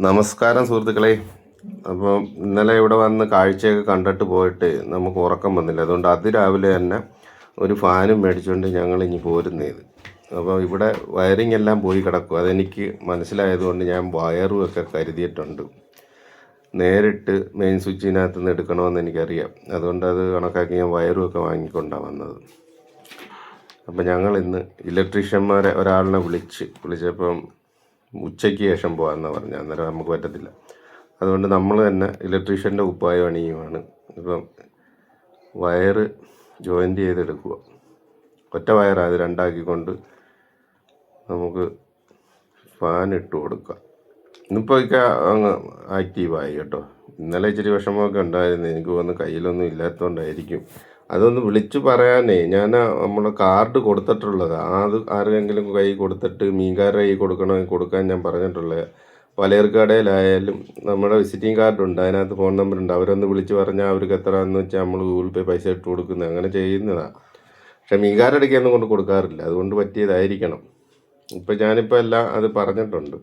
നമസ്കാരം സുഹൃത്തുക്കളെ. അപ്പോൾ ഇന്നലെ ഇവിടെ വന്ന് കാഴ്ചയൊക്കെ കണ്ടിട്ട് പോയിട്ട് നമുക്ക് ഉറക്കം വന്നില്ല. അതുകൊണ്ട് അതിരാവിലെ തന്നെ ഒരു ഫാനും മേടിച്ചുകൊണ്ട് ഞങ്ങൾ ഇനി പോരുന്നത് അപ്പോൾ ഇവിടെ വയറിംഗ് എല്ലാം പോയി കിടക്കും. അതെനിക്ക് മനസ്സിലായതുകൊണ്ട് ഞാൻ വയറും ഒക്കെ കരുതിയിട്ടുണ്ട്. നേരിട്ട് മെയിൻ സ്വിച്ചിനകത്ത് നിന്ന് എടുക്കണമെന്ന് എനിക്കറിയാം. അതുകൊണ്ട് അത് കണക്കാക്കി ഞാൻ വയറും ഒക്കെ വാങ്ങിക്കൊണ്ടാണ് വന്നത്. അപ്പം ഞങ്ങൾ ഇന്ന് ഇലക്ട്രീഷ്യന്മാരെ ഒരാളിനെ വിളിച്ച് വിളിച്ചപ്പം ഉച്ചയ്ക്ക് ശേഷം പോകാമെന്ന് പറഞ്ഞാൽ അന്നേരം നമുക്ക് പറ്റത്തില്ല. അതുകൊണ്ട് നമ്മൾ തന്നെ ഇലക്ട്രീഷ്യന്റെ ഉപ്പായം അണിയുമാണ് ഇപ്പം വയറ് ജോയിന്റ് ചെയ്തെടുക്കുക. ഒറ്റ വയറാത് രണ്ടാക്കിക്കൊണ്ട് നമുക്ക് ഫാൻ ഇട്ട് കൊടുക്കാം. ഇന്നിപ്പോൾ ഒക്കെ അങ്ങ് ആക്റ്റീവായി കേട്ടോ. ഇന്നലെ ഇച്ചിരി വിഷമമൊക്കെ ഉണ്ടായിരുന്നു. എനിക്ക് വന്ന് കയ്യിലൊന്നും ഇല്ലാത്തതുകൊണ്ടായിരിക്കും. അതൊന്ന് വിളിച്ചു പറയാനേ. ഞാൻ നമ്മൾ കാർഡ് കൊടുത്തിട്ടുള്ളത്. അത് ആരെങ്കിലും കൈ കൊടുത്തിട്ട് മീൻകാരുടെ കൈ കൊടുക്കണമെങ്കിൽ കൊടുക്കാൻ ഞാൻ പറഞ്ഞിട്ടുള്ളത് പലചരക്കടയിലായാലും നമ്മുടെ വിസിറ്റിംഗ് കാർഡ് ഉണ്ട്. അതിനകത്ത് ഫോൺ നമ്പർ ഉണ്ട്. അവരൊന്ന് വിളിച്ച് പറഞ്ഞാൽ അവർക്ക് എത്രയാണെന്ന് വെച്ചാൽ നമ്മൾ ഗൂഗിൾ പേ പൈസ ഇട്ട് കൊടുക്കുന്നത്. അങ്ങനെ ചെയ്യുന്നതാണ് പക്ഷെ മീൻകാരുടെ ഇടയ്ക്കൊന്നും കൊണ്ട് കൊടുക്കാറില്ല. അതുകൊണ്ട് പറ്റിയതായിരിക്കണം. ഇപ്പം ഞാനിപ്പോൾ എല്ലാം അത് പറഞ്ഞിട്ടുണ്ട്.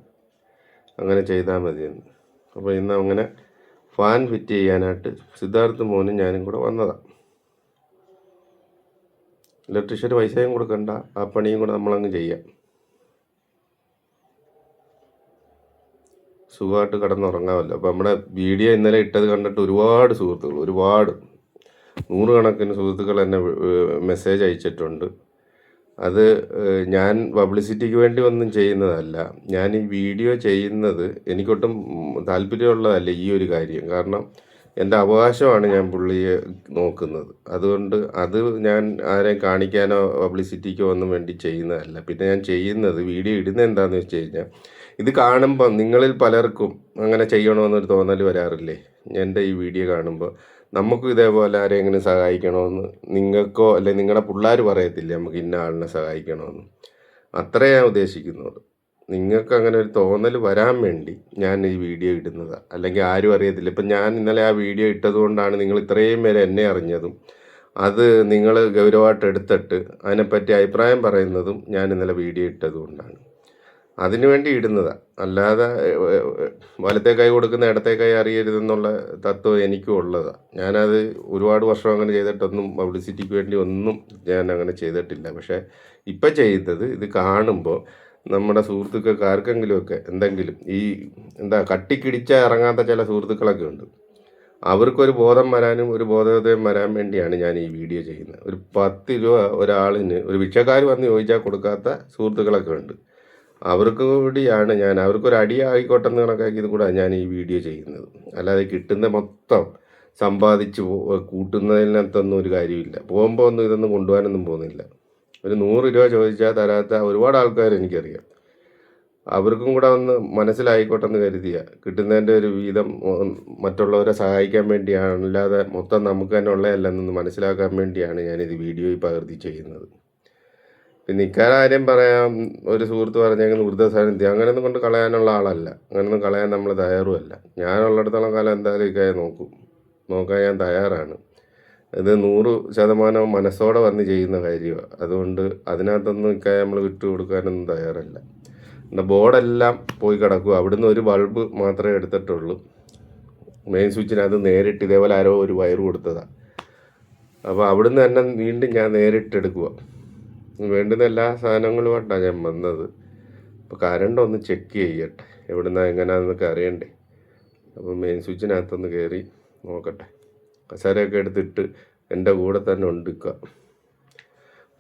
അങ്ങനെ ചെയ്താൽ മതിയെന്ന്. അപ്പോൾ ഇന്ന് അങ്ങനെ ഫാൻ ഫിറ്റ് ചെയ്യാനായിട്ട് സിദ്ധാർത്ഥ് മോനും ഞാനും കൂടെ വന്നതാണ് ഇലക്ട്രീഷ്യന് പൈസയും കൊടുക്കണ്ട. ആ പണിയും കൂടെ നമ്മളങ്ങ് ചെയ്യാം. സുഖമായിട്ട് കിടന്നുറങ്ങാമല്ലോ. അപ്പോൾ നമ്മുടെ വീഡിയോ ഇന്നലെ ഇട്ടത് കണ്ടിട്ട് ഒരുപാട് സുഹൃത്തുക്കൾ ഒരുപാട് നൂറുകണക്കിന് സുഹൃത്തുക്കൾ എന്നെ മെസ്സേജ് അയച്ചിട്ടുണ്ട്. അത് ഞാൻ പബ്ലിസിറ്റിക്ക് വേണ്ടി ഒന്നും ചെയ്യുന്നതല്ല. ഞാൻ ഈ വീഡിയോ ചെയ്യുന്നത് എനിക്കൊട്ടും താല്പര്യമുള്ളതല്ല ഈ ഒരു കാര്യം. കാരണം എന്റെ അവകാശമാണ് ഞാൻ പുള്ളിയെ നോക്കുന്നത്. അതുകൊണ്ട് അത് ഞാൻ ആരെയും കാണിക്കാനോ പബ്ലിസിറ്റിക്കോ ഒന്നും വേണ്ടി ചെയ്യുന്നതല്ല. പിന്നെ ഞാൻ ചെയ്യുന്നത് വീഡിയോ ഇടുന്നത് എന്താണെന്ന് വെച്ച് കഴിഞ്ഞാൽ ഇത് കാണുമ്പം നിങ്ങളിൽ പലർക്കും അങ്ങനെ ചെയ്യണമെന്നൊരു തോന്നൽ വരാറില്ലേ? എന്റെ ഈ വീഡിയോ കാണുമ്പോൾ നമുക്കും ഇതേപോലെ ആരെങ്കിലും സഹായിക്കണമെന്ന് നിങ്ങൾക്കോ അല്ലെങ്കിൽ നിങ്ങളുടെ പിള്ളേർ പറയത്തില്ലേ നമുക്ക് ഇന്ന ആളിനെ സഹായിക്കണമെന്ന്? അത്രേ ഞാൻ ഉദ്ദേശിക്കുന്നുള്ളൂ. നിങ്ങൾക്ക് അങ്ങനെ ഒരു തോന്നൽ വരാൻ വേണ്ടി ഞാൻ ഈ വീഡിയോ ഇടുന്നത്. അല്ലെങ്കിൽ ആരും അറിയത്തില്ല. ഇപ്പം ഞാൻ ഇന്നലെ ആ വീഡിയോ ഇട്ടതുകൊണ്ടാണ് നിങ്ങൾ ഇത്രയും പേരെ എന്നെ അറിഞ്ഞതും അത് നിങ്ങൾ ഗൗരവമായിട്ട് എടുത്തിട്ട് അതിനെപ്പറ്റി അഭിപ്രായം പറയുന്നതും ഞാൻ ഇന്നലെ വീഡിയോ ഇട്ടതുകൊണ്ടാണ്. അതിനു വേണ്ടി ഇടുന്നതാണ് അല്ലാതെ വലത്തെ കൈ കൊടുക്കുന്ന ഇടത്തെ കൈ അറിയരുതെന്നുള്ള തത്വം എനിക്കും ഉള്ളതാണ് ഞാനത് ഒരുപാട് വർഷം അങ്ങനെ ചെയ്തിട്ടൊന്നും പബ്ലിസിറ്റിക്ക് വേണ്ടി ഒന്നും ഞാൻ അങ്ങനെ ചെയ്തിട്ടില്ല. പക്ഷേ ഇപ്പം ചെയ്തത് ഇത് കാണുമ്പോൾ നമ്മുടെ സുഹൃത്തുക്കൾക്ക് ആർക്കെങ്കിലുമൊക്കെ എന്തെങ്കിലും ഈ എന്താ കട്ടിക്കിടിച്ച ഇറങ്ങാത്ത ചില സുഹൃത്തുക്കളൊക്കെ ഉണ്ട്. അവർക്കൊരു ബോധം വരാനും ഒരു ബോധോദയം വരാൻ വേണ്ടിയാണ് ഞാൻ ഈ വീഡിയോ ചെയ്യുന്നത്. ഒരു പത്ത് രൂപ ഒരാളിന് ഒരു ഭിക്ഷക്കാർ വന്ന് ചോദിച്ചാൽ കൊടുക്കാത്ത സുഹൃത്തുക്കളൊക്കെ ഉണ്ട്. അവർക്ക് കൂടിയാണ് ഞാൻ അവർക്കൊരു അടിയായിക്കോട്ടെ എന്ന് കണക്കാക്കിയത് കൂടെ ഞാൻ ഈ വീഡിയോ ചെയ്യുന്നത്. അല്ലാതെ കിട്ടുന്ന മൊത്തം സമ്പാദിച്ച് കൂട്ടുന്നതിനകത്തൊന്നും ഒരു കാര്യമില്ല. പോകുമ്പോൾ ഒന്നും ഇതൊന്നും കൊണ്ടുപോകാനൊന്നും പോകുന്നില്ല. ഒരു നൂറ് രൂപ ചോദിച്ചാൽ തരാത്ത ഒരുപാട് ആൾക്കാർ എനിക്കറിയാം. അവർക്കും കൂടെ ഒന്ന് മനസ്സിലായിക്കോട്ടെ എന്ന് കരുതിയ. കിട്ടുന്നതിന്റെ ഒരു വീതം മറ്റുള്ളവരെ സഹായിക്കാൻ വേണ്ടിയാണ്. അല്ലാതെ മൊത്തം നമുക്ക് തന്നെ ഉള്ളതല്ലെന്നൊന്ന് മനസ്സിലാക്കാൻ വേണ്ടിയാണ് ഞാനിത് വീഡിയോയിൽ പകർത്തി ചെയ്യുന്നത്. പിന്നെ ഇക്കാര്യം പറയാം. ഒരു സുഹൃത്ത് പറഞ്ഞേക്കുന്ന വൃദ്ധസാന്നിധ്യം അങ്ങനെയൊന്നും കൊണ്ട് കളയാനുള്ള ആളല്ല. അങ്ങനെയൊന്നും കളയാൻ നമ്മൾ തയ്യാറുമല്ല. ഞാനുള്ളിടത്തോളം കാലം എന്തായാലും ഇക്കാര്യം നോക്കും. നോക്കാൻ ഞാൻ തയ്യാറാണ്. ഇത് നൂറ് ശതമാനം മനസ്സോടെ വന്ന് ചെയ്യുന്ന കാര്യമാണ് അതുകൊണ്ട് അതിനകത്തൊന്നും ഇക്കാര്യം നമ്മൾ വിട്ടു കൊടുക്കാനൊന്നും തയ്യാറല്ല. ബോർഡെല്ലാം പോയി കിടക്കും അവിടുന്ന് ഒരു ബൾബ് മാത്രമേ എടുത്തിട്ടുള്ളൂ. മെയിൻ സ്വിച്ചിനകത്ത് നേരിട്ട് ഇതേപോലെ ആരോ ഒരു വയർ കൊടുത്തതാണ് അപ്പോൾ അവിടുന്ന് തന്നെ വീണ്ടും ഞാൻ നേരിട്ട് എടുക്കുക വേണ്ടുന്ന എല്ലാ സാധനങ്ങളുമായിട്ടാണ് ഞാൻ വന്നത്. അപ്പോൾ കറണ്ട് ഒന്ന് ചെക്ക് ചെയ്യട്ടെ. എവിടുന്ന എങ്ങനെയാണെന്നൊക്കെ അറിയണ്ടേ. അപ്പോൾ മെയിൻ സ്വിച്ചിനകത്തൊന്ന് കയറി നോക്കട്ടെ. കസേരയൊക്കെ എടുത്തിട്ട് എന്റെ കൂടെ തന്നെ ഉണ്ടിക്കുക.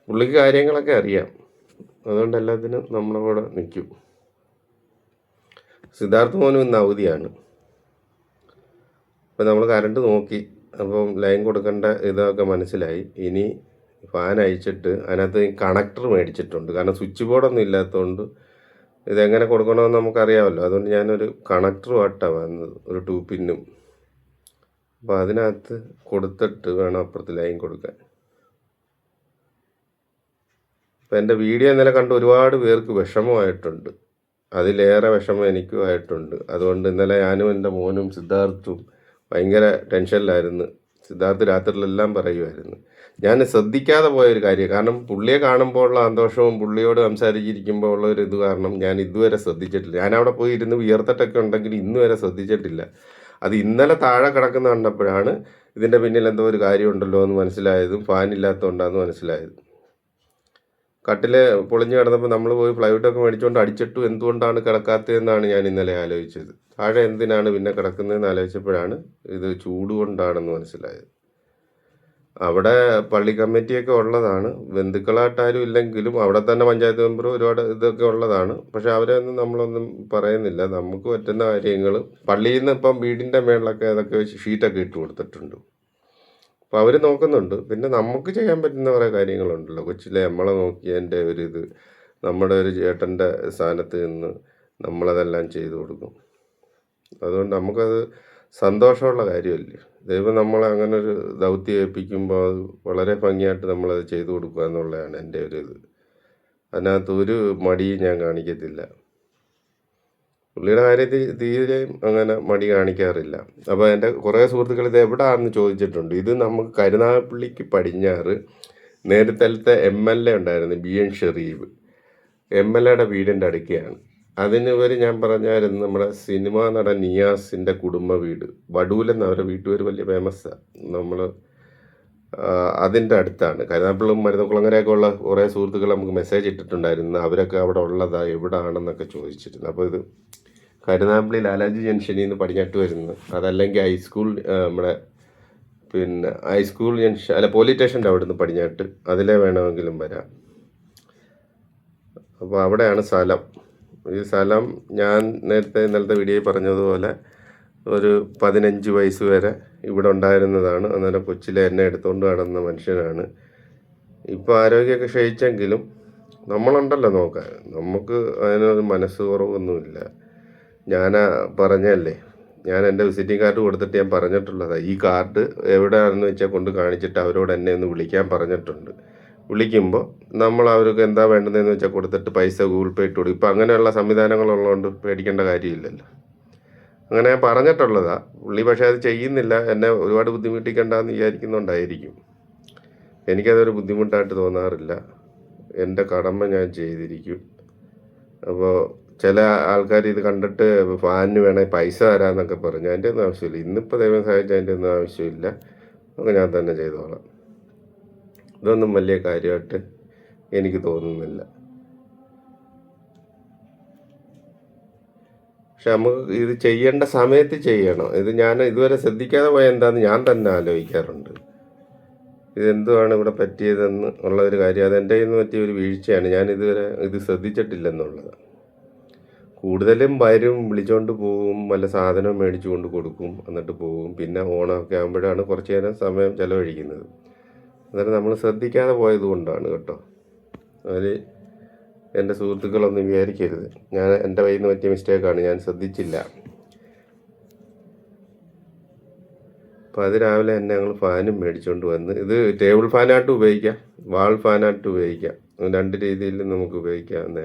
പുള്ളിക്ക് കാര്യങ്ങളൊക്കെ അറിയാം. അതുകൊണ്ട് എല്ലാത്തിനും നമ്മളെ കൂടെ നിൽക്കും. സിദ്ധാർത്ഥ മോനും ഇന്ന് അവധിയാണ്. അപ്പോൾ നമ്മൾ കറണ്ട് നോക്കി. അപ്പം ലൈൻ കൊടുക്കേണ്ട ഇതൊക്കെ മനസ്സിലായി. ഇനി ഫാൻ അയച്ചിട്ട് അതിനകത്ത് കണക്ടർ മേടിച്ചിട്ടുണ്ട്. കാരണം സ്വിച്ച് ബോർഡൊന്നും ഇല്ലാത്തതുകൊണ്ട് ഇതെങ്ങനെ കൊടുക്കണമെന്ന് നമുക്കറിയാമല്ലോ. അതുകൊണ്ട് ഞാനൊരു കണക്ടറുമായിട്ടാണ് വന്നത്. ഒരു ടൂ പിന്നും അപ്പോൾ അതിനകത്ത് കൊടുത്തിട്ട് വേണം അപ്പുറത്ത് ലൈൻ കൊടുക്കാൻ. ഇപ്പം എന്റെ വീഡിയോ ഇന്നലെ കണ്ട് ഒരുപാട് പേർക്ക് വിഷമമായിട്ടുണ്ട്. അതിലേറെ വിഷമം എനിക്കും ആയിട്ടുണ്ട്. അതുകൊണ്ട് ഇന്നലെ ഞാനും എന്റെ മോനും സിദ്ധാർത്ഥും ഭയങ്കര ടെൻഷനിലായിരുന്നു. സിദ്ധാർത്ഥ് രാത്രിയിലെല്ലാം പറയുമായിരുന്നു. ഞാൻ ശ്രദ്ധിക്കാതെ പോയൊരു കാര്യം കാരണം പുള്ളിയെ കാണുമ്പോൾ ഉള്ള സന്തോഷവും പുള്ളിയോട് സംസാരിച്ചിരിക്കുമ്പോൾ ഉള്ള ഒരു ഇത് കാരണം ഞാൻ ഇതുവരെ ശ്രദ്ധിച്ചിട്ടില്ല. ഞാൻ അവിടെ പോയി ഇരുന്ന് വിയർത്തിട്ടൊക്കെ ഉണ്ടെങ്കിൽ ഇന്നുവരെ ശ്രദ്ധിച്ചിട്ടില്ല. അത് ഇന്നലെ താഴെ കിടക്കുന്ന കണ്ടപ്പോഴാണ് ഇതിന്റെ പിന്നിൽ എന്തോ ഒരു കാര്യമുണ്ടല്ലോ എന്ന് മനസ്സിലായതും ഫാൻ ഇല്ലാത്തതുകൊണ്ടാന്ന് മനസ്സിലായത്. കട്ടിൽ പൊളിഞ്ഞു കിടന്നപ്പോൾ നമ്മൾ പോയി ഫ്ലൈവുഡൊക്കെ മേടിച്ചുകൊണ്ട് അടിച്ചിട്ടു എന്തുകൊണ്ടാണ് കിടക്കാത്തതെന്നാണ് ഞാൻ ഇന്നലെ ആലോചിച്ചത്. താഴെ എന്തിനാണ് പിന്നെ കിടക്കുന്നതെന്ന് ആലോചിച്ചപ്പോഴാണ് ഇത് ചൂടുകൊണ്ടാണെന്ന് മനസ്സിലായത്. അവിടെ പള്ളി കമ്മിറ്റിയൊക്കെ ഉള്ളതാണ്. ബന്ധുക്കളായിട്ടാരും ഇല്ലെങ്കിലും അവിടെ തന്നെ പഞ്ചായത്ത് മെമ്പർ ഒരുപാട് ഇതൊക്കെ ഉള്ളതാണ്. പക്ഷെ അവരെയൊന്നും നമ്മളൊന്നും പറയുന്നില്ല. നമുക്ക് പറ്റുന്ന കാര്യങ്ങൾ പള്ളിയിൽ നിന്ന് ഇപ്പം വീടിന്റെ മേളിലൊക്കെ അതൊക്കെ ഷീറ്റൊക്കെ ഇട്ട് കൊടുത്തിട്ടുണ്ട്. അപ്പോൾ അവർ നോക്കുന്നുണ്ട്. പിന്നെ നമുക്ക് ചെയ്യാൻ പറ്റുന്ന കുറേ കാര്യങ്ങളുണ്ടല്ലോ. കൊച്ചിലെ നമ്മളെ നോക്കിയതിന്റെ ഒരു ഇത് നമ്മുടെ ഒരു ചേട്ടന്റെ സ്ഥാനത്ത് നിന്ന് നമ്മളതെല്ലാം ചെയ്തു കൊടുക്കും. അതുകൊണ്ട് നമുക്കത് സന്തോഷമുള്ള കാര്യമല്ലേ? ദൈവം നമ്മളെ അങ്ങനെ ഒരു ദൗത്യം ഏൽപ്പിക്കുമ്പോൾ അത് വളരെ ഭംഗിയായിട്ട് നമ്മളത് ചെയ്തു കൊടുക്കുക എന്നുള്ളതാണ് എന്റെ ഒരു ഇത്. അതിനകത്ത് ഒരു മടിയും ഞാൻ കാണിക്കത്തില്ല. പുള്ളിയുടെ കാര്യത്തിൽ തീരെയും അങ്ങനെ മടി കാണിക്കാറില്ല. അപ്പോൾ എന്റെ കുറേ സുഹൃത്തുക്കൾ ഇത് എവിടെയാണെന്ന് ചോദിച്ചിട്ടുണ്ട്. ഇത് നമുക്ക് കരുനാഗപ്പള്ളിക്ക് പടിഞ്ഞാറ് നേരത്തെ എം എൽ എ ഉണ്ടായിരുന്നു B N Shereeb M L എയുടെ വീടിന്റെ അടുക്കയാണ്. അതിന് വരെ ഞാൻ പറഞ്ഞായിരുന്നു നമ്മുടെ സിനിമാ നടൻ നിയാസിന്റെ കുടുംബ വീട്. വടൂലെന്ന് അവരുടെ വീട്ടുപേര് വലിയ ഫേമസാണ് നമ്മൾ അതിന്റെ അടുത്താണ്. കരുനാഗപ്പള്ളും മരുന്നക്കുളങ്ങരയൊക്കെ ഉള്ള കുറേ സുഹൃത്തുക്കൾ നമുക്ക് മെസ്സേജ് ഇട്ടിട്ടുണ്ടായിരുന്നു. അവരൊക്കെ അവിടെ ഉള്ളതാ എവിടാണെന്നൊക്കെ ചോദിച്ചിരുന്നു. അപ്പോൾ ഇത് കരുനാഗപ്പള്ളി ലാലാജി ജംഗ്ഷനിൽ നിന്ന് പടിഞ്ഞാട്ട് വരുന്നത് അതല്ലെങ്കിൽ ഹൈസ്കൂൾ നമ്മുടെ പിന്നെ ഹൈസ്കൂൾ ജംഗ്ഷൻ അല്ല പോലീസ് സ്റ്റേഷന്റെ അവിടെ നിന്ന് പടിഞ്ഞാട്ട്. അതിലേ വേണമെങ്കിലും വരാം. അപ്പോൾ അവിടെയാണ് സ്ഥലം. ഈ സ്ഥലം ഞാൻ നേരത്തെ ഇന്നലത്തെ വീഡിയോയിൽ പറഞ്ഞതുപോലെ ഒരു പതിനഞ്ച് വയസ്സ് വരെ ഇവിടെ ഉണ്ടായിരുന്നതാണ്. അന്നേരം കൊച്ചിലെ എന്നെ എടുത്തുകൊണ്ട് നടന്ന മനുഷ്യനാണ്. ഇപ്പോൾ ആരോഗ്യമൊക്കെ ക്ഷയിച്ചെങ്കിലും നമ്മളുണ്ടല്ലോ നോക്കാൻ. നമുക്ക് അതിനൊരു മനസ്സ് കുറവൊന്നുമില്ല ഞാൻ പറഞ്ഞല്ലേ ഞാൻ എന്റെ വിസിറ്റിംഗ് കാർഡ് കൊടുത്തിട്ട് ഞാൻ പറഞ്ഞിട്ടുള്ളതാണ് ഈ കാർഡ് എവിടെയാണെന്ന് വെച്ചാൽ കൊണ്ട് കാണിച്ചിട്ട് അവരോട് എന്നെ ഒന്ന് വിളിക്കാൻ പറഞ്ഞിട്ടുണ്ട്. വിളിക്കുമ്പോൾ നമ്മൾ അവർക്ക് എന്താ വേണ്ടതെന്ന് വെച്ചാൽ കൊടുത്തിട്ട് പൈസ ഗൂഗിൾ പേ ഇട്ട് കൊടുക്കും. ഇപ്പം അങ്ങനെയുള്ള സംവിധാനങ്ങളുള്ളതുകൊണ്ട് പേടിക്കേണ്ട കാര്യമില്ലല്ലോ. അങ്ങനെ പറഞ്ഞിട്ടുള്ളതാ പുള്ളി പക്ഷേ അത് ചെയ്യുന്നില്ല എന്നെ ഒരുപാട് ബുദ്ധിമുട്ടിക്കണ്ടെന്ന് വിചാരിക്കുന്നുണ്ടായിരിക്കും. എനിക്കതൊരു ബുദ്ധിമുട്ടായിട്ട് തോന്നാറില്ല. എന്റെ കടമ ഞാൻ ചെയ്തിരിക്കും. അപ്പോൾ ചില ആൾക്കാർ ഇത് കണ്ടിട്ട് ഫാനിന് വേണേൽ പൈസ തരാമെന്നൊക്കെ പറഞ്ഞു. അതിന്റെ ഒന്നും ആവശ്യമില്ല. ഇന്നിപ്പോൾ ദൈവം സഹായിച്ച അതിന്റെ ഒന്നും ആവശ്യമില്ല. ഒക്കെ ഞാൻ തന്നെ ചെയ്തോളാം. ഇതൊന്നും വലിയ കാര്യമായിട്ട് എനിക്ക് തോന്നുന്നില്ല. പക്ഷെ നമുക്ക് ഇത് ചെയ്യേണ്ട സമയത്ത് ചെയ്യണം. ഇത് ഞാൻ ഇതുവരെ ശ്രദ്ധിക്കാതെ പോയ എന്താന്ന് ഞാൻ തന്നെ ആലോചിക്കാറുണ്ട്. ഇതെന്തുവാണ് ഇവിടെ പറ്റിയതെന്ന് ഉള്ള ഒരു കാര്യം. അത് എന്റെ കയ്യിൽ നിന്ന് പറ്റിയ ഒരു വീഴ്ചയാണ്. ഞാൻ ഇതുവരെ ഇത് ശ്രദ്ധിച്ചിട്ടില്ലെന്നുള്ളത്. കൂടുതലും വരും വിളിച്ചുകൊണ്ട് പോകും വല്ല സാധനം മേടിച്ചു കൊണ്ട് കൊടുക്കും എന്നിട്ട് പോകും. പിന്നെ ഓണമൊക്കെ ആകുമ്പോഴാണ് കുറച്ച് നേരം സമയം ചിലവഴിക്കുന്നത്. അന്നേരം നമ്മൾ ശ്രദ്ധിക്കാതെ പോയത് കൊണ്ടാണ് കേട്ടോ. അതിൽ എന്റെ സുഹൃത്തുക്കളൊന്നും വിചാരിക്കരുത്. ഞാൻ എന്റെ കയ്യിൽ നിന്ന് പറ്റിയ മിസ്റ്റേക്കാണ് ഞാൻ ശ്രദ്ധിച്ചില്ല. അപ്പോൾ അത് രാവിലെ തന്നെ ഞങ്ങൾ ഫാനും മേടിച്ചുകൊണ്ട് വന്ന് ഇത് ടേബിൾ ഫാനായിട്ട് ഉപയോഗിക്കാം. വാൾ ഫാനായിട്ട് ഉപയോഗിക്കാം. രണ്ട് രീതിയിൽ നമുക്ക് ഉപയോഗിക്കാം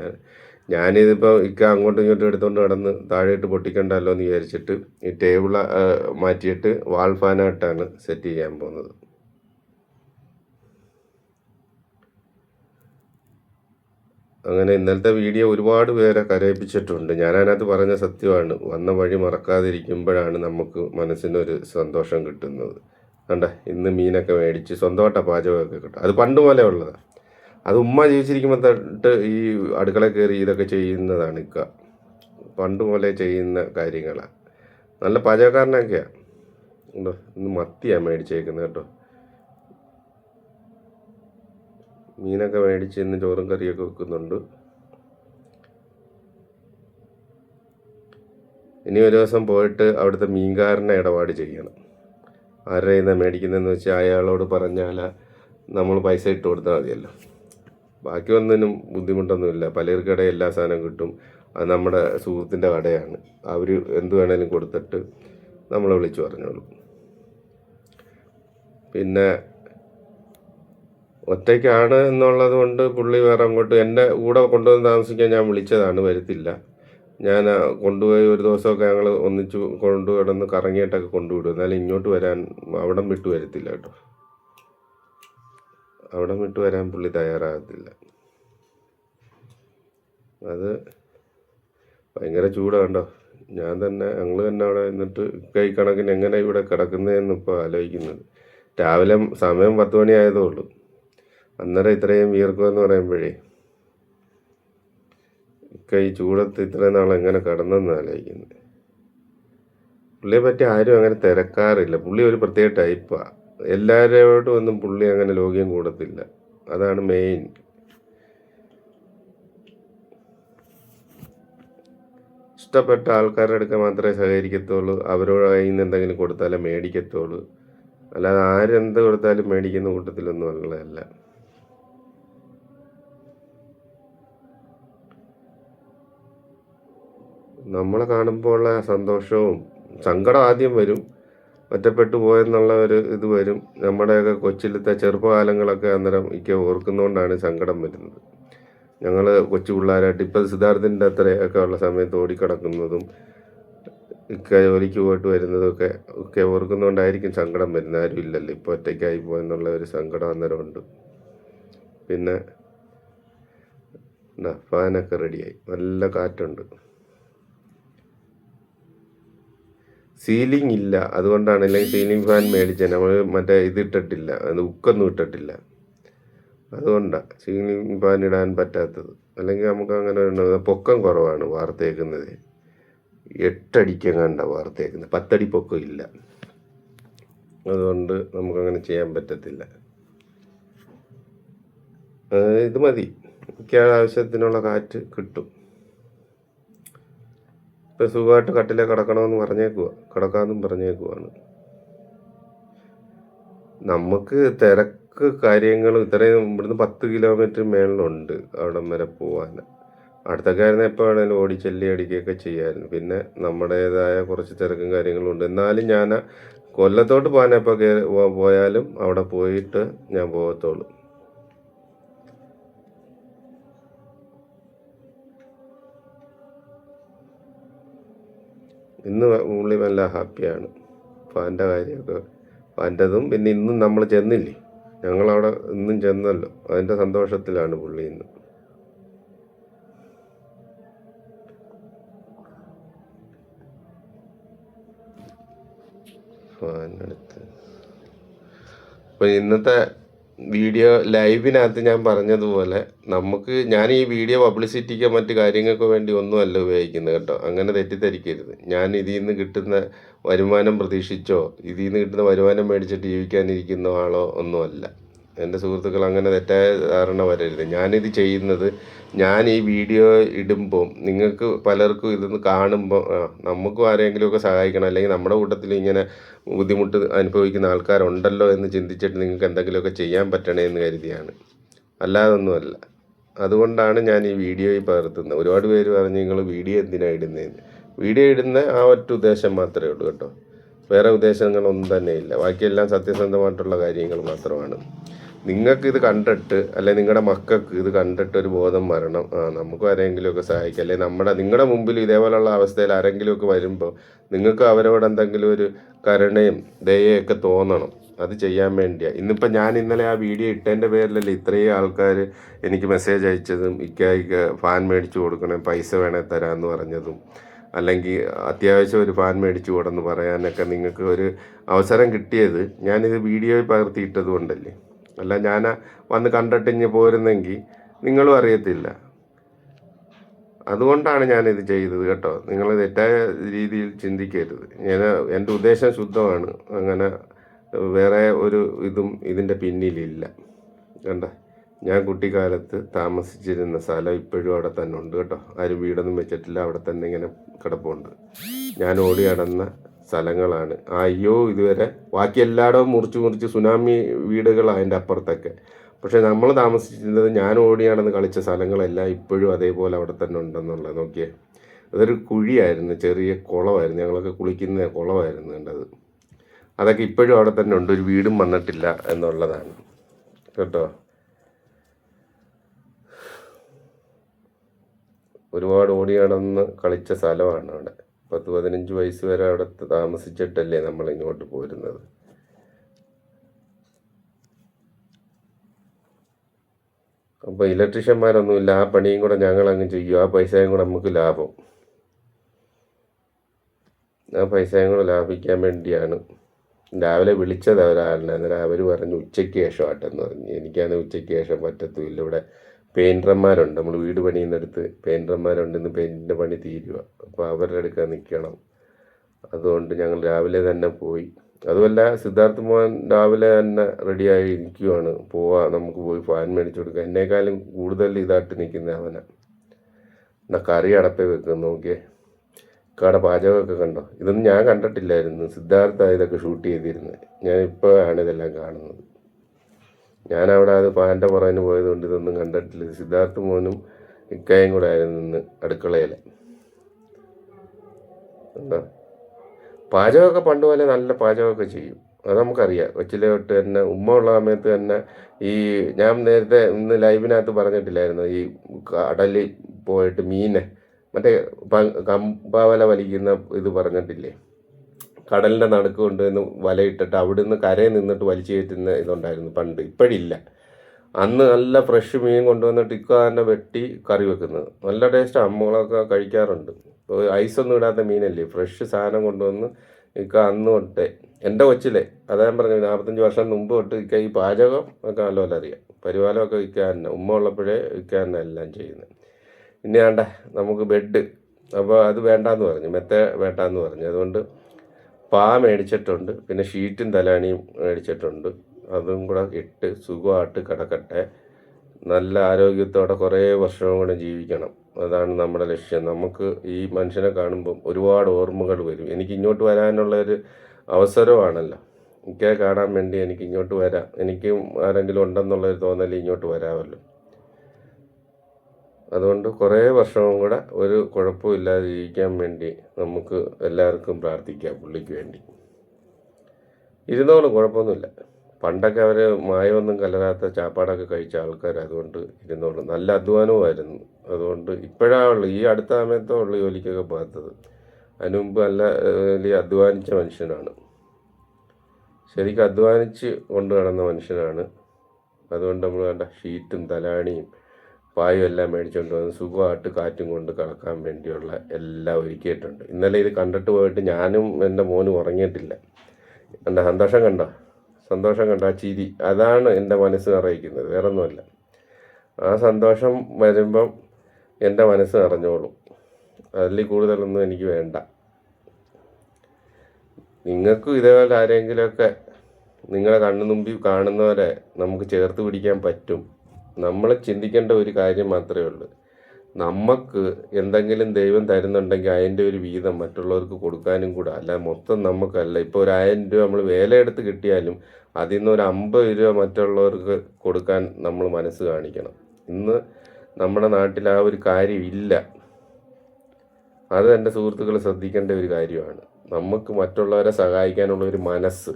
ഞാനിതിപ്പോൾ ഇക്ക അങ്ങോട്ടും ഇങ്ങോട്ടും എടുത്തുകൊണ്ട് കിടന്ന് താഴെയിട്ട് പൊട്ടിക്കണ്ടല്ലോ എന്ന് വിചാരിച്ചിട്ട് ഈ ടേബിൾ മാറ്റിയിട്ട് വാൾ ഫാനായിട്ടാണ് സെറ്റ് ചെയ്യാൻ പോകുന്നത്. അങ്ങനെ ഇന്നലത്തെ വീഡിയോ ഒരുപാട് പേരെ കരയിപ്പിച്ചിട്ടുണ്ട്. ഞാനതിനകത്ത് പറഞ്ഞ സത്യമാണ്. വന്ന വഴി മറക്കാതിരിക്കുമ്പോഴാണ് നമുക്ക് മനസ്സിനൊരു സന്തോഷം കിട്ടുന്നത്. കണ്ട? ഇന്ന് മീനൊക്കെ മേടിച്ച് സ്വന്തമായിട്ടാണ് പാചകമൊക്കെ കിട്ടും. അത് പണ്ട് പോലെ ഉള്ളതാണ് അത് ഉമ്മ ജീവിച്ചിരിക്കുമ്പോൾ തൊട്ട് ഈ അടുക്കള കയറി ഇതൊക്കെ ചെയ്യുന്നതാണ് ഇക്ക. പണ്ട് പോലെ ചെയ്യുന്ന കാര്യങ്ങളാണ് നല്ല പാചകക്കാരനൊക്കെയാണ് ഇന്ന് മത്തിയാണ് മേടിച്ചേക്കുന്നത് കേട്ടോ. മീനൊക്കെ മേടിച്ച് ഇന്ന് ചോറും കറിയൊക്കെ വെക്കുന്നുണ്ട്. ഇനി ഒരു ദിവസം പോയിട്ട് അവിടുത്തെ മീൻകാരനെ ഇടപാട് ചെയ്യണം. ആരുടെ ഇന്ന് മേടിക്കുന്നതെന്ന് വെച്ചാൽ അയാളോട് പറഞ്ഞാൽ നമ്മൾ പൈസ ഇട്ട് കൊടുത്താൽ മതിയല്ലോ. ബാക്കി ഒന്നിനും ബുദ്ധിമുട്ടൊന്നുമില്ല. പലർക്കിടെ എല്ലാ സാധനവും കിട്ടും. അത് നമ്മുടെ സുഹൃത്തിന്റെ കടയാണ്. അവർ എന്ത് വേണേലും കൊടുത്തിട്ട് നമ്മളെ വിളിച്ചു പറഞ്ഞോളൂ. പിന്നെ ഒറ്റയ്ക്കാണ് എന്നുള്ളത് കൊണ്ട് പുള്ളി വേറെ അങ്ങോട്ട് എന്റെ കൂടെ കൊണ്ടുവന്ന് താമസിക്കാൻ ഞാൻ വിളിച്ചതാണ് വരത്തില്ല. ഞാൻ കൊണ്ടുപോയി ഒരു ദിവസമൊക്കെ ഞങ്ങൾ ഒന്നിച്ച് കൊണ്ടു കിടന്ന് കറങ്ങിയിട്ടൊക്കെ കൊണ്ടുവിടും. എന്നാലും ഇങ്ങോട്ട് വരാൻ അവിടം വിട്ടു വരത്തില്ല കേട്ടോ. അവിടം വിട്ടു വരാൻ പുള്ളി തയ്യാറാകത്തില്ല. അത് ഭയങ്കര ചൂടാണ്ടോ ഞാൻ തന്നെ ഞങ്ങൾ തന്നെ അവിടെ നിന്നിട്ട് കൈ കണക്കിന് എങ്ങനെ ഇവിടെ കിടക്കുന്നതെന്ന് ഇപ്പോൾ ആലോചിക്കുന്നത്. രാവിലെ സമയം പത്ത് മണിയായതേ ഉള്ളൂ. അന്നേരം ഇത്രയും വിയർക്കുമെന്ന് പറയുമ്പോഴേ കൈ ചൂടത്ത് ഇത്രയും നാൾ എങ്ങനെ കടന്നെന്ന് ആലോചിക്കുന്നത് പുള്ളിയെ പറ്റി ആരും അങ്ങനെ തിരക്കാറില്ല. പുള്ളി ഒരു പ്രത്യേക ടൈപ്പാണ് എല്ലാവരോടും ഒന്നും പുള്ളി അങ്ങനെ ലോഗ്യം കൂടത്തില്ല. അതാണ് മെയിൻ. ഇഷ്ടപ്പെട്ട ആൾക്കാരുടെ അടുക്ക മാത്രമേ സഹകരിക്കത്തുള്ളൂ. അവരോട് കയ്യിൽ നിന്ന് എന്തെങ്കിലും കൊടുത്താലേ മേടിക്കത്തുള്ളൂ. അല്ലാതെ ആരെന്ത് കൊടുത്താലും മേടിക്കുന്ന കൂട്ടത്തിലൊന്നും ഉള്ളതല്ല നമ്മളെ കാണുമ്പോൾ ഉള്ള സന്തോഷവും സങ്കടം ആദ്യം വരും. ഒറ്റപ്പെട്ടു പോയെന്നുള്ള ഒരു ഇത് വരും. നമ്മുടെയൊക്കെ കൊച്ചിലത്തെ ചെറുപ്പകാലങ്ങളൊക്കെ അന്നേരം ഇക്ക ഓർക്കുന്നതുകൊണ്ടാണ് സങ്കടം വരുന്നത്. ഞങ്ങൾ കൊച്ചു പിള്ളേരായിട്ട് ഇപ്പം സിദ്ധാർത്ഥിന്റെ അത്രയൊക്കെ ഉള്ള സമയത്ത് ഓടിക്കിടക്കുന്നതും ഇക്ക ജോലിക്ക് പോയിട്ട് വരുന്നതും ഒക്കെ ഒക്കെ ഓർക്കുന്നതുകൊണ്ടായിരിക്കും സങ്കടം വരുന്നത്. ആരും ഇല്ലല്ലോ. ഇപ്പോൾ ഒറ്റയ്ക്കായി പോയെന്നുള്ള ഒരു സങ്കടം അന്നേരം ഉണ്ട്. പിന്നെ എന്താ ഫാനൊക്കെ റെഡിയായി നല്ല കാറ്റുണ്ട്. സീലിംഗ് ഇല്ല. അതുകൊണ്ടാണ് അല്ലെങ്കിൽ സീലിംഗ് ഫാൻ മേടിച്ചത്. നമ്മൾ മറ്റേ ഇത് ഇട്ടിട്ടില്ല. അത് ഉക്കൊന്നും ഇട്ടിട്ടില്ല. അതുകൊണ്ടാണ് സീലിംഗ് ഫാൻ ഇടാൻ പറ്റാത്തത്. അല്ലെങ്കിൽ നമുക്ക് അങ്ങനെ പൊക്കം കുറവാണ് വാർത്തേക്കുന്നത്. എട്ടടിക്കെങ്ങാണ്ട വാർത്തേക്കുന്നത്. പത്തടി പൊക്കം ഇല്ല. അതുകൊണ്ട് നമുക്കങ്ങനെ ചെയ്യാൻ പറ്റത്തില്ല. ഇത് മതി. മിക്ക ആവശ്യത്തിനുള്ള കാറ്റ് കിട്ടും. ഇപ്പം സുഖമായിട്ട് കട്ടിലെ കിടക്കണമെന്ന് പറഞ്ഞേക്കുക കിടക്കാമെന്നും പറഞ്ഞേക്കുവാണ്. നമുക്ക് തിരക്ക് കാര്യങ്ങൾ ഇത്രയും ഇവിടുന്ന് പത്ത് കിലോമീറ്റർ മേളിലുണ്ട് അവിടെ വരെ പോകാൻ അടുത്തൊക്കെ ആയിരുന്നു എപ്പോൾ വേണേലും ഓടി ചെല്ലി അടിക്കുകയൊക്കെ ചെയ്യാമായിരുന്നു പിന്നെ നമ്മുടേതായ കുറച്ച് തിരക്കും കാര്യങ്ങളും ഉണ്ട്. എന്നാലും ഞാൻ കൊല്ലത്തോട്ട് പോകാൻ എപ്പോൾ പോയാലും അവിടെ പോയിട്ട് ഞാൻ പോകത്തുള്ളൂ ഇന്ന് പുള്ളി ഹാപ്പിയാണ്. ഫാന്റെ കാര്യമൊക്കെ ഫാന്റെതും പിന്നെ ഇന്നും നമ്മൾ ചെന്നില്ലേ? ഞങ്ങളവിടെ ഇന്നും ചെന്നല്ലോ. അതിന്റെ സന്തോഷത്തിലാണ് പുള്ളി ഇന്ന്. ഫാനെടുത്ത് അപ്പോൾ ഇന്നത്തെ വീഡിയോ ലൈവിനകത്ത് ഞാൻ പറഞ്ഞതുപോലെ നമുക്ക് ഞാൻ ഈ വീഡിയോ പബ്ലിസിറ്റിക്കോ മറ്റു കാര്യങ്ങൾക്കോ വേണ്ടി ഒന്നുമല്ല ഉപയോഗിക്കുന്നത് കേട്ടോ. അങ്ങനെ തെറ്റിദ്ധരിക്കരുത്. ഞാൻ ഇതിൽ നിന്ന് കിട്ടുന്ന വരുമാനം പ്രതീക്ഷിച്ചോ ഇതിൽ നിന്ന് കിട്ടുന്ന വരുമാനം മേടിച്ചിട്ട് ജീവിക്കാനിരിക്കുന്ന ആളോ ഒന്നുമല്ല. എന്റെ സുഹൃത്തുക്കൾ അങ്ങനെ തെറ്റായ ധാരണ വരരുത്. ഞാനിത് ചെയ്യുന്നത് ഞാൻ ഈ വീഡിയോ ഇടുമ്പോൾ നിങ്ങൾക്ക് പലർക്കും ഇതൊന്ന് കാണുമ്പോൾ നമുക്കും ആരെങ്കിലുമൊക്കെ സഹായിക്കണം. അല്ലെങ്കിൽ നമ്മുടെ കൂട്ടത്തിൽ ഇങ്ങനെ ബുദ്ധിമുട്ട് അനുഭവിക്കുന്ന ആൾക്കാരുണ്ടല്ലോ എന്ന് ചിന്തിച്ചിട്ട് നിങ്ങൾക്ക് എന്തെങ്കിലുമൊക്കെ ചെയ്യാൻ പറ്റണേ എന്ന് കരുതിയാണ്. അല്ലാതൊന്നുമല്ല. അതുകൊണ്ടാണ് ഞാൻ ഈ വീഡിയോയിൽ പകർത്തുന്നത്. ഒരുപാട് പേര് പറഞ്ഞു നിങ്ങൾ വീഡിയോ എന്തിനാണ് ഇടുന്നതെന്ന് വീഡിയോ ഇടുന്ന ആ ഒറ്റ ഉദ്ദേശം മാത്രമേ ഉള്ളൂ കേട്ടോ. വേറെ ഉദ്ദേശങ്ങളൊന്നും തന്നെ ഇല്ല ബാക്കിയെല്ലാം സത്യസന്ധമായിട്ടുള്ള കാര്യങ്ങൾ മാത്രമാണ്. നിങ്ങൾക്ക് ഇത് കണ്ടിട്ട് അല്ലെ നിങ്ങളുടെ മക്കൾക്ക് ഇത് കണ്ടിട്ട് ഒരു ബോധം വരണം. നമുക്ക് ആരെങ്കിലുമൊക്കെ സഹായിക്കാം. അല്ലെ നമ്മുടെ നിങ്ങളുടെ മുമ്പിൽ ഇതേപോലുള്ള അവസ്ഥയിൽ ആരെങ്കിലുമൊക്കെ വരുമ്പോൾ നിങ്ങൾക്ക് അവരോട് എന്തെങ്കിലും ഒരു കരുണയും ദയയൊക്കെ തോന്നണം. അത് ചെയ്യാൻ വേണ്ടിയാണ് ഇന്നിപ്പോൾ ഞാൻ ഇന്നലെ ആ വീഡിയോ ഇട്ടതിന്റെ പേരിലല്ലേ ഇത്രയും ആൾക്കാർ എനിക്ക് മെസ്സേജ് അയച്ചതും ഇക്കായിക്ക് ഫാൻ മേടിച്ചു കൊടുക്കണം പൈസ വേണേ തരാമെന്ന് പറഞ്ഞതും അല്ലെങ്കിൽ അത്യാവശ്യം ഒരു ഫാൻ മേടിച്ചു കൂടെന്ന് പറയാനൊക്കെ നിങ്ങൾക്ക് ഒരു അവസരം കിട്ടിയത് ഞാനിത് വീഡിയോയിൽ പകർത്തിയിട്ടത് കൊണ്ടല്ലേ അല്ല ഞാൻ വന്ന് കണ്ടിട്ട് ഇഞ്ഞ് പോരുന്നെങ്കിൽ നിങ്ങളും അറിയത്തില്ല. അതുകൊണ്ടാണ് ഞാനിത് ചെയ്തത് കേട്ടോ. നിങ്ങൾ തെറ്റായ രീതിയിൽ ചിന്തിക്കരുത്. ഞാൻ എന്റെ ഉദ്ദേശം ശുദ്ധമാണ്. അങ്ങനെ വേറെ ഒരു ഇതും ഇതിന്റെ പിന്നിലില്ല. കണ്ട? ഞാൻ കുട്ടിക്കാലത്ത് താമസിച്ചിരുന്ന സ്ഥലം ഇപ്പോഴും അവിടെ തന്നെ ഉണ്ട് കേട്ടോ. ആരും വീടൊന്നും വെച്ചിട്ടില്ല. അവിടെ തന്നെ ഇങ്ങനെ കിടപ്പുണ്ട്. ഞാൻ ഓടി നടന്ന സ്ഥലങ്ങളാണ്. അയ്യോ ഇതുവരെ ബാക്കി എല്ലായിടവും മുറിച്ച് മുറിച്ച് സുനാമി വീടുകളാണ് അതിന്റെ അപ്പുറത്തൊക്കെ. പക്ഷേ നമ്മൾ താമസിച്ചിരുന്നത് ഞാൻ ഓടിയാണെന്ന് കളിച്ച സ്ഥലങ്ങളെല്ലാം ഇപ്പോഴും അതേപോലെ അവിടെ തന്നെ ഉണ്ടെന്നുള്ളത് നോക്കിയേ. അതൊരു കുഴിയായിരുന്നു ചെറിയ കുളമായിരുന്നു. ഞങ്ങളൊക്കെ കുളിക്കുന്ന കുളമായിരുന്നു കണ്ടത്. അതൊക്കെ ഇപ്പോഴും അവിടെ തന്നെ ഉണ്ട്. ഒരു വീടും വന്നിട്ടില്ല എന്നുള്ളതാണ്. കേട്ടോ? ഒരുപാട് ഓടി നടന്ന് കളിച്ച സ്ഥലമാണ് അവിടെ. പത്ത് പതിനഞ്ച് വയസ്സ് വരെ അവിടെ താമസിച്ചിട്ടല്ലേ നമ്മൾ ഇങ്ങോട്ട് പോരുന്നത്. അപ്പോൾ ഇലക്ട്രീഷ്യന്മാരൊന്നുമില്ല. ആ പണിയും കൂടെ ഞങ്ങൾ അങ്ങ് ചെയ്യും. ആ പൈസയും കൂടെ നമുക്ക് ലാഭം. ആ പൈസയും കൂടെ ലാഭിക്കാൻ വേണ്ടിയാണ്. രാവിലെ വിളിച്ചത് ഒരാളിനെ അന്നേരം അവർ പറഞ്ഞു ഉച്ചയ്ക്ക് ശേഷം ആട്ടെന്ന് പറഞ്ഞു. എനിക്കാണെങ്കിൽ ഉച്ചയ്ക്ക് ശേഷം പറ്റത്തുമില്ല. ഇവിടെ പെയിന്റർമാരുണ്ട് നമ്മൾ വീട് പണിയുന്നിടത്ത് പെയിന്റർമാരുണ്ട് ഇന്ന് പെയിന്റിന്റെ പണി തീരുക അപ്പോൾ അവരുടെ അടുക്കാൻ നിൽക്കണം. അതുകൊണ്ട് ഞങ്ങൾ രാവിലെ തന്നെ പോയി. അതുമല്ല സിദ്ധാർത്ഥ് മോഹൻ രാവിലെ തന്നെ റെഡിയായി ഇരിക്കുവാണ്. പോവാ നമുക്ക് പോയി ഫാൻ മേടിച്ചു കൊടുക്കാം. എന്നേക്കാളും കൂടുതൽ ഇതായിട്ട് നിൽക്കുന്ന അവനാ. എന്നാ കറി അടപ്പേ വെക്കുന്നു നോക്കിയേ. കട പാചകമൊക്കെ കണ്ടോ? ഇതൊന്നും ഞാൻ കണ്ടിട്ടില്ലായിരുന്നു. സിദ്ധാർത്ഥ ഇതൊക്കെ ഷൂട്ട് ചെയ്തിരുന്നത് ഞാൻ ഇപ്പോഴാണ് ഇതെല്ലാം കാണുന്നത്. ഞാൻ അവിടെ അത് പാന്റെ പുറകിന് പോയതുകൊണ്ട് ഇതൊന്നും കണ്ടിട്ടില്ല. സിദ്ധാർത്ഥ് മോനും ഇക്കായും കൂടെ ആയിരുന്നു ഇന്ന് അടുക്കളയിൽ. എന്താ? പാചകമൊക്കെ പണ്ട് പോലെ നല്ല പാചകമൊക്കെ ചെയ്യും. അത് നമുക്കറിയാം. കൊച്ചിലെ തൊട്ട് തന്നെ ഉമ്മ ഉള്ള സമയത്ത് തന്നെ ഈ ഞാൻ നേരത്തെ ഇന്ന് ലൈവിനകത്ത് പറഞ്ഞിട്ടില്ലായിരുന്നു. ഈ കടലിൽ പോയിട്ട് മീനെ മറ്റേ കമ്പാവല വലിക്കുന്ന ഇത് പറഞ്ഞിട്ടില്ലേ? കടലിന്റെ നടുക്ക് കൊണ്ടുവന്ന് വലയിട്ടിട്ട് അവിടുന്ന് കരയിൽ നിന്നിട്ട് വലിച്ചു കയറ്റുന്ന ഇതുണ്ടായിരുന്നു പണ്ട്. ഇപ്പോഴില്ല. അന്ന് നല്ല ഫ്രഷ് മീൻ കൊണ്ടുവന്നിട്ട് ഇക്ക തന്നെ വെട്ടി കറി വെക്കുന്നത്. നല്ല ടേസ്റ്റ് അമ്മകളൊക്കെ കഴിക്കാറുണ്ട്. ഐസൊന്നും ഇടാത്ത മീനല്ലേ? ഫ്രഷ് സാധനം കൊണ്ടുവന്ന് ഇക്ക അന്ന് തൊട്ടേ. എന്റെ കൊച്ചിലെ അതാ ഞാൻ പറഞ്ഞു നാൽപ്പത്തഞ്ച് വർഷം മുമ്പ് തൊട്ട് ഇക്ക ഈ പാചകം ഒക്കെ നല്ലപോലെ അറിയാം. പരിപാലമൊക്കെ ഇക്ക തന്നെ. ഉമ്മ ഉള്ളപ്പോഴേ ഇക്ക തന്നെ എല്ലാം ചെയ്യുന്നത്. ഇനി വേണ്ട നമുക്ക് ബെഡ് അപ്പോൾ അത് വേണ്ടാന്ന് പറഞ്ഞു. മെത്ത വേണ്ടാന്ന് പറഞ്ഞു. അതുകൊണ്ട് പാ മേടിച്ചിട്ടുണ്ട് പിന്നെ ഷീറ്റും തലാണിയും മേടിച്ചിട്ടുണ്ട്. അതും കൂടെ ഇട്ട് സുഖമായിട്ട് കിടക്കട്ടെ. നല്ല ആരോഗ്യത്തോടെ കുറേ വർഷവും കൂടെ ജീവിക്കണം. അതാണ് നമ്മുടെ ലക്ഷ്യം. നമുക്ക് ഈ മനുഷ്യനെ കാണുമ്പം ഒരുപാട് ഓർമ്മകൾ വരും. എനിക്ക് ഇങ്ങോട്ട് വരാനുള്ള ഒരു അവസരമാണല്ലോ. എനിക്ക് കാണാൻ വേണ്ടി എനിക്ക് ഇങ്ങോട്ട് വരാം. എനിക്കും ആരെങ്കിലും ഉണ്ടെന്നുള്ളൊരു തോന്നൽ ഇങ്ങോട്ട് വരാമല്ലോ. അതുകൊണ്ട് കുറേ വർഷവും കൂടെ ഒരു കുഴപ്പമില്ലാതെ ജീവിക്കാൻ വേണ്ടി നമുക്ക് എല്ലാവർക്കും പ്രാർത്ഥിക്കാം പുള്ളിക്ക് വേണ്ടി. ഇരുന്നോളും കുഴപ്പമൊന്നുമില്ല. പണ്ടൊക്കെ അവർ മായമൊന്നും കലരാത്ത ചാപ്പാടൊക്കെ കഴിച്ച ആൾക്കാർ അതുകൊണ്ട് ഇരുന്നോളും. നല്ല അധ്വാനവുമായിരുന്നു. അതുകൊണ്ട് ഇപ്പോഴാ ഉള്ളു ഈ അടുത്ത സമയത്തേ ഉള്ളു ജോലിക്കൊക്കെ പോകാത്തത്. അതിനുമുമ്പ് നല്ല വലിയ അധ്വാനിച്ച മനുഷ്യനാണ്. ശരിക്കും അധ്വാനിച്ച് കൊണ്ട് നടന്ന മനുഷ്യനാണ്. അതുകൊണ്ട് നമ്മൾ വേണ്ട ഷീറ്റും തലാണിയും പായും എല്ലാം മേടിച്ചുകൊണ്ട് വന്ന് സുഖമായിട്ട് കാറ്റും കൊണ്ട് കിടക്കാൻ വേണ്ടിയുള്ള എല്ലാം ഒരുക്കിയിട്ടുണ്ട്. ഇന്നലെ ഇത് കണ്ടിട്ട് പോയിട്ട് ഞാനും എന്റെ മോനും ഉറങ്ങിയിട്ടില്ല. എന്റെ സന്തോഷം കണ്ടോ? സന്തോഷം കണ്ടോ? ആ ചിരി. അതാണ് എന്റെ മനസ്സ് നിറയിക്കുന്നത്. വേറെ ഒന്നുമല്ല ആ സന്തോഷം വരുമ്പം എന്റെ മനസ്സ് നിറഞ്ഞോളും. അതിൽ കൂടുതലൊന്നും എനിക്ക് വേണ്ട. നിങ്ങൾക്കും ഇതേപോലെ ആരെങ്കിലുമൊക്കെ നിങ്ങളെ കണ്ണു മുമ്പിൽ കാണുന്നവരെ നമുക്ക് ചേർത്ത് പിടിക്കാൻ പറ്റും. നമ്മൾ ചിന്തിക്കേണ്ട ഒരു കാര്യം മാത്രമേ ഉള്ളൂ. നമുക്ക് എന്തെങ്കിലും ദൈവം തരുന്നുണ്ടെങ്കിൽ അതിന്റെ ഒരു വീതം മറ്റുള്ളവർക്ക് കൊടുക്കാനും കൂടെ അല്ല മൊത്തം നമുക്കല്ല ഇപ്പോൾ ഒരു ആയിരം രൂപ നമ്മൾ വേലയെടുത്ത് കിട്ടിയാലും അതിൽ നിന്ന് ഒരു അമ്പത് രൂപ മറ്റുള്ളവർക്ക് കൊടുക്കാൻ നമ്മൾ മനസ്സ് കാണിക്കണം. ഇന്ന് നമ്മുടെ നാട്ടിൽ ആ ഒരു കാര്യമില്ല. അത് എന്റെ സുഹൃത്തുക്കൾ ശ്രദ്ധിക്കേണ്ട ഒരു കാര്യമാണ്. നമുക്ക് മറ്റുള്ളവരെ സഹായിക്കാനുള്ള ഒരു മനസ്സ്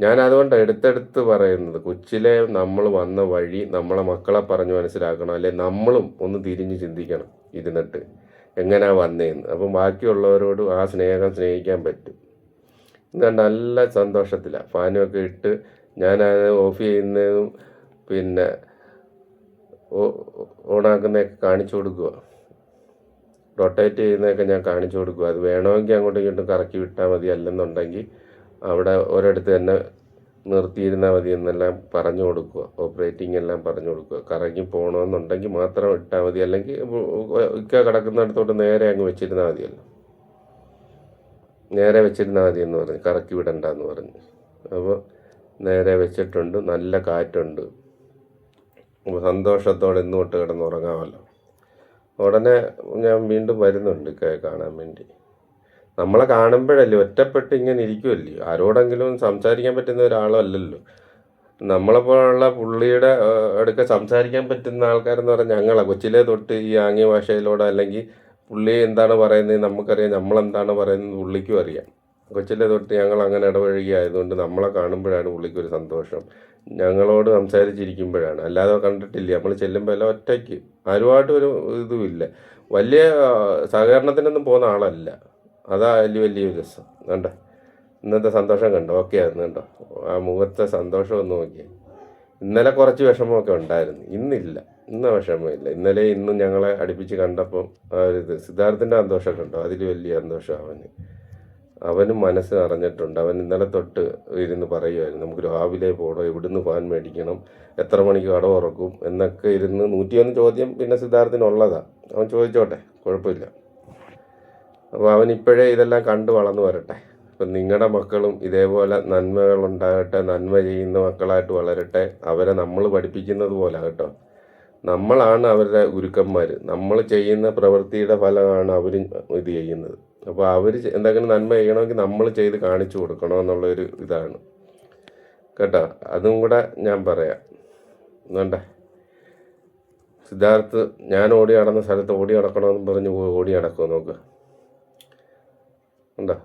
ഞാൻ അതുകൊണ്ട് എടുത്തെടുത്ത് പറയുന്നത് കൊച്ചിലെ നമ്മൾ വന്ന വഴി നമ്മളെ മക്കളെ പറഞ്ഞു മനസ്സിലാക്കണം അല്ലെ നമ്മളും ഒന്ന് തിരിഞ്ഞ് ചിന്തിക്കണം ഇരുന്നിട്ട് എങ്ങനെയാ വന്നേന്ന്. അപ്പം ബാക്കിയുള്ളവരോട് ആ സ്നേഹം സ്നേഹിക്കാൻ പറ്റും. ഇന്ന് നല്ല സന്തോഷത്തിലാണ് ഫാനുമൊക്കെ ഇട്ട് ഞാനത് ഓഫ് ചെയ്യുന്നതും പിന്നെ ഓണാക്കുന്നതൊക്കെ കാണിച്ചു കൊടുക്കുക റൊട്ടേറ്റ് ചെയ്യുന്നതൊക്കെ ഞാൻ കാണിച്ചു കൊടുക്കുക അത് വേണമെങ്കിൽ അങ്ങോട്ടും ഇങ്ങോട്ടും കറക്കി വിട്ടാൽ മതി അല്ലെന്നുണ്ടെങ്കിൽ അവിടെ ഒരിടത്ത് തന്നെ നിർത്തിയിരുന്നാൽ മതി എന്നെല്ലാം പറഞ്ഞു കൊടുക്കുക. ഓപ്പറേറ്റിംഗ് എല്ലാം പറഞ്ഞു കൊടുക്കുക. കറങ്ങി പോകണമെന്നുണ്ടെങ്കിൽ മാത്രം ഇട്ടാൽ മതി. അല്ലെങ്കിൽ ഇക്ക കിടക്കുന്നിടത്തോട്ട് നേരെ അങ്ങ് വെച്ചിരുന്നാൽ മതിയല്ലോ. നേരെ വെച്ചിരുന്നാൽ മതി എന്ന് പറഞ്ഞു. കറക്കി വിടണ്ട എന്ന് പറഞ്ഞു. അപ്പോൾ നേരെ വെച്ചിട്ടുണ്ട്. നല്ല കാറ്റുണ്ട്. അപ്പോൾ സന്തോഷത്തോടെ ഇന്നോട്ട് തൊട്ട് കിടന്നുറങ്ങാമല്ലോ. ഉടനെ ഞാൻ വീണ്ടും വരുന്നുണ്ട് ഇക്കയെ കാണാൻ വേണ്ടി. നമ്മളെ കാണുമ്പോഴല്ലേ ഒറ്റപ്പെട്ട് ഇങ്ങനെ ഇരിക്കുമല്ലേ ആരോടെങ്കിലും സംസാരിക്കാൻ പറ്റുന്ന ഒരാളല്ലല്ലോ. നമ്മളെപ്പോലുള്ള പുള്ളിയുടെ അടുക്ക സംസാരിക്കാൻ പറ്റുന്ന ആൾക്കാരെന്ന് പറഞ്ഞാൽ ഞങ്ങളെ. കൊച്ചിലെ തൊട്ട് ഈ ആംഗ്യ ഭാഷയിലൂടെ അല്ലെങ്കിൽ പുള്ളി എന്താണ് പറയുന്നത് നമുക്കറിയാം നമ്മളെന്താണ് പറയുന്നത് പുള്ളിക്കും അറിയാം. കൊച്ചിലെ തൊട്ട് ഞങ്ങൾ അങ്ങനെ ഇടപഴകി ആയതുകൊണ്ട് നമ്മളെ കാണുമ്പോഴാണ് പുള്ളിക്ക് ഒരു സന്തോഷം. ഞങ്ങളോട് സംസാരിച്ചിരിക്കുമ്പോഴാണ്. അല്ലാതെ കണ്ടിട്ടില്ല. നമ്മൾ ചെല്ലുമ്പോൾ എല്ലാം ഒറ്റയ്ക്ക്. ആരുമായിട്ടൊരു ഇതുമില്ല. വലിയ സഹകരണത്തിനൊന്നും പോകുന്ന ആളല്ല. അതാ വലിയ വലിയ രസം. കണ്ടോ? ഇന്നത്തെ സന്തോഷം കണ്ടോ? ഓക്കെ ആയിരുന്നു കണ്ടോ? ആ മുഖത്തെ സന്തോഷം ഒന്ന് നോക്കിയേ. ഇന്നലെ കുറച്ച് വിഷമമൊക്കെ ഉണ്ടായിരുന്നു. ഇന്നില്ല. ഇന്ന് വിഷമമില്ല. ഇന്നലെ ഇന്നും ഞങ്ങളെ അടുപ്പിച്ച് കണ്ടപ്പോൾ ആ ഒരു ഇത് സിദ്ധാർത്ഥിന്റെ സന്തോഷമൊക്കെ ഉണ്ടോ അതിൽ വലിയ സന്തോഷം അവന്. അവനും മനസ്സ് അറിഞ്ഞിട്ടുണ്ട് അവൻ ഇന്നലെ തൊട്ട് ഇരുന്ന് പറയുമായിരുന്നു നമുക്ക് രാവിലെ പോകണം എവിടുന്ന് പാൻ മേടിക്കണം? എത്ര മണിക്ക് കട ഉറക്കും എന്നൊക്കെ ഇരുന്ന് നൂറ്റിയൊന്ന് ചോദ്യം പിന്നെ സിദ്ധാർത്ഥിനുള്ളതാണ് അവൻ ചോദിച്ചോട്ടെ? കുഴപ്പമില്ല. അപ്പോൾ അവൻ ഇപ്പോഴേ ഇതെല്ലാം കണ്ടു വളർന്നു വരട്ടെ. അപ്പം നിങ്ങളുടെ മക്കളും ഇതേപോലെ നന്മകൾ ഉണ്ടാകട്ടെ നന്മ ചെയ്യുന്ന മക്കളായിട്ട് വളരട്ടെ. അവരെ നമ്മൾ പഠിപ്പിക്കുന്നത് പോലെ കേട്ടോ. നമ്മളാണ് അവരുടെ ഗുരുക്കന്മാർ നമ്മൾ ചെയ്യുന്ന പ്രവൃത്തിയുടെ ഫലമാണ് അവർ ഇത് ചെയ്യുന്നത്. അപ്പോൾ അവർ എന്തെങ്കിലും നന്മ ചെയ്യണമെങ്കിൽ നമ്മൾ ചെയ്ത് കാണിച്ചു കൊടുക്കണം എന്നുള്ളൊരു ഇതാണ്. കേട്ടോ? അതും കൂടെ ഞാൻ പറയാം. വേണ്ടേ? സിദ്ധാർത്ഥ് ഞാൻ ഓടി നടന്ന സ്ഥലത്ത് ഓടി നടക്കണമെന്ന് പറഞ്ഞ് ഓടി നടക്കുമോ നോക്ക്. ഉണ്ടോ?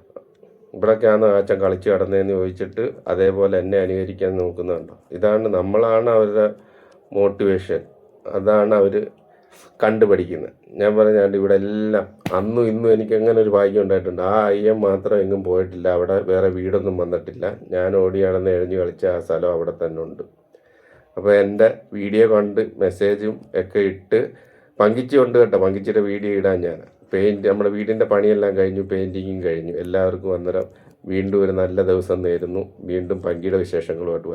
ഇവിടൊക്കെയാണ് ആച്ച കളിച്ച് കിടന്നതെന്ന് ചോദിച്ചിട്ട് അതേപോലെ എന്നെ അനുകരിക്കാൻ നോക്കുന്നുണ്ടോ? ഇതാണ് നമ്മളാണ് അവരുടെ മോട്ടിവേഷൻ. അതാണ് അവർ കണ്ടുപഠിക്കുന്നത് ഞാൻ പറഞ്ഞാണ്ട് ഇവിടെ എല്ലാം അന്നും ഇന്നും എനിക്ക് അങ്ങനെ ഒരു ഭാഗ്യം ഉണ്ടായിട്ടുണ്ട്? ആ അയ്യം മാത്രം എങ്ങും പോയിട്ടില്ല. അവിടെ വേറെ വീടൊന്നും വന്നിട്ടില്ല. ഞാൻ ഓടി നടന്ന് എഴിഞ്ഞ് കളിച്ച ആ സ്ഥലം അവിടെ തന്നെ ഉണ്ട്. അപ്പോൾ എന്റെ വീഡിയോ കണ്ട് മെസ്സേജും ഒക്കെ ഇട്ട് പങ്കിച്ചുകൊണ്ട് കേട്ടോ. പങ്കിച്ചിട്ട് വീഡിയോ ഇടാൻ ഞാൻ. പെയിന്റ് നമ്മുടെ വീടിന്റെ പണിയെല്ലാം കഴിഞ്ഞു പെയിന്റിങ്ങും കഴിഞ്ഞു. എല്ലാവർക്കും അന്നേരം വീണ്ടും ഒരു നല്ല ദിവസം നേരുന്നു. വീണ്ടും പങ്കിട വിശേഷങ്ങളുമായിട്ട് വരാം.